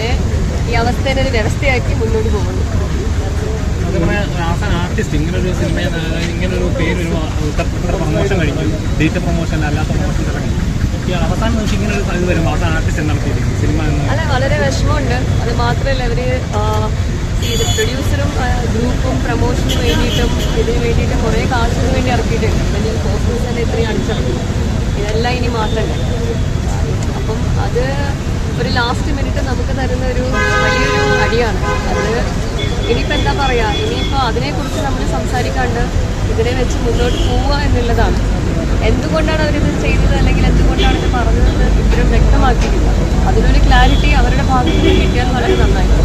പിന്നെ ഈ അവസ്ഥേനെ ഒരു വ്യവസ്ഥയാക്കി മുന്നോട്ട് പോകുന്നു. ആർട്ടിസ്റ്റ് ഇങ്ങനെ ഒരു സിനിമ ഇങ്ങനെ ഒരു പേര് പ്രൊമോഷൻ കഴിഞ്ഞു പ്രൊമോഷൻ അല്ലാത്ത പ്രൊമോഷൻ തുടങ്ങി. ഈ അവസാനം നോക്കി ഇങ്ങനെ ഒരു ഇത് വരുമ്പോൾ ആർട്ടിസ്റ്റ് സിനിമ അല്ല വളരെ വിഷമമുണ്ട്. അത് മാത്രമല്ല അവർ ഇത് പ്രൊഡ്യൂസറും ഗ്രൂപ്പും പ്രൊമോഷന് വേണ്ടിയിട്ടും ഇതിന് വേണ്ടിയിട്ടും കുറേ കാശിന് വേണ്ടി ഇറക്കിയിട്ടുണ്ട്. അല്ലെങ്കിൽ പോസ്റ്റേഴ്സ് തന്നെ ഇത്രയും അടിച്ചിറക്കും ഇതെല്ലാം ഇനി മാറ്റണ്ടേ അപ്പം അത് ഒരു ലാസ്റ്റ് മിനിറ്റ് നമുക്ക് തരുന്ന ഒരു വലിയൊരു അടിയാണ് അത് ഇനിയിപ്പോൾ എന്താ പറയുക ഇനിയിപ്പോൾ അതിനെക്കുറിച്ച് നമ്മൾ സംസാരിക്കാണ്ട് ഇതിനെ വെച്ച് മുന്നോട്ട് പോവുക എന്നുള്ളതാണ്. എന്തുകൊണ്ടാണ് അവരിത് ചെയ്തത് അല്ലെങ്കിൽ എന്തുകൊണ്ടാണ് ഇത് പറഞ്ഞതെന്ന് ഇവരും വ്യക്തമാക്കിയിട്ടില്ല. അതിനൊരു ക്ലാരിറ്റി അവരുടെ ഭാഗത്ത് നിന്ന് കിട്ടിയാൽ വളരെ അഭിപ്രായം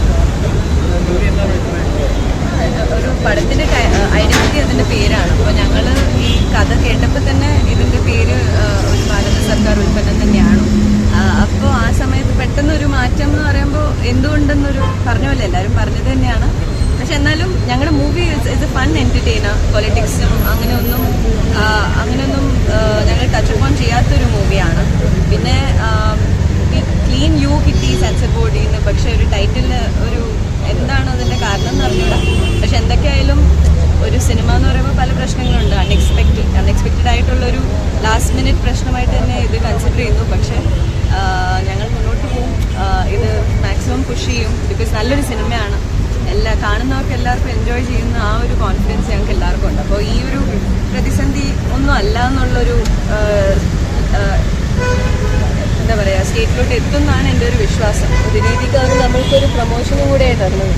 ഒരു പടത്തിന്റെ ഐഡന്റിറ്റി അതിന്റെ പേരാണ്. അപ്പോൾ ഞങ്ങൾ ഈ കഥ കേട്ടപ്പോൾ തന്നെ ഇതിന്റെ പേര് ഒരു ഭാരത സർക്കാർ ഉൽപ്പന്നം തന്നെയാണ്. അപ്പോൾ ആ സമയത്ത് പെട്ടെന്നൊരു മാറ്റം എന്ന് പറയുമ്പോൾ എന്തുകൊണ്ടെന്നൊരു പറഞ്ഞ പോലെ എല്ലാവരും പറഞ്ഞത് തന്നെയാണ്. പക്ഷെ എന്നാലും ഞങ്ങളുടെ movie is a fun entertainer പൊളിറ്റിക്സും അങ്ങനെയൊന്നും അങ്ങനെയൊന്നും ഞങ്ങൾ ടച്ച് ഓൺ ചെയ്യാത്തൊരു മൂവിയാണ് പിന്നെ ക്ലീൻ യു കിട്ടി സെൻസർ ബോർഡിൽ നിന്ന് പക്ഷെ ഒരു ടൈറ്റിലിന് ഒരു എന്താണ് അതിന്റെ കാരണം എന്ന് അറിഞ്ഞൂടാ. പക്ഷെ എന്തൊക്കെയായാലും ഒരു സിനിമ എന്ന് പറയുമ്പോൾ പല പ്രശ്നങ്ങളുണ്ട്. അൺഎക്സ്പെക്റ്റഡ് അൺഎക്സ്പെക്റ്റഡ് ആയിട്ടുള്ളൊരു ലാസ്റ്റ് മിനിറ്റ് പ്രശ്നമായിട്ട് തന്നെ ഇത് കൺസിഡർ ചെയ്യുന്നു. പക്ഷേ ഞങ്ങൾ മുന്നോട്ട് പോകും ഇത് മാക്സിമം പുഷ് ചെയ്യും. ബിക്കോസ് നല്ലൊരു സിനിമയാണ് എല്ലാ കാണുന്നവർക്ക് എല്ലാവർക്കും എൻജോയ് ചെയ്യുന്ന ആ ഒരു കോൺഫിഡൻസ് ഞങ്ങൾക്ക് എല്ലാവർക്കും ഉണ്ട്. അപ്പോൾ ഈ ഒരു പ്രതിസന്ധി ഒന്നും അല്ല എന്നുള്ളൊരു എന്താ പറയുക സ്റ്റേറ്റിലോട്ട് എത്തുമെന്നാണ് എന്റെ ഒരു വിശ്വാസം. ഒരു രീതിക്ക് അവർ നമ്മൾക്കൊരു പ്രൊമോഷനും കൂടെ തരുന്നത്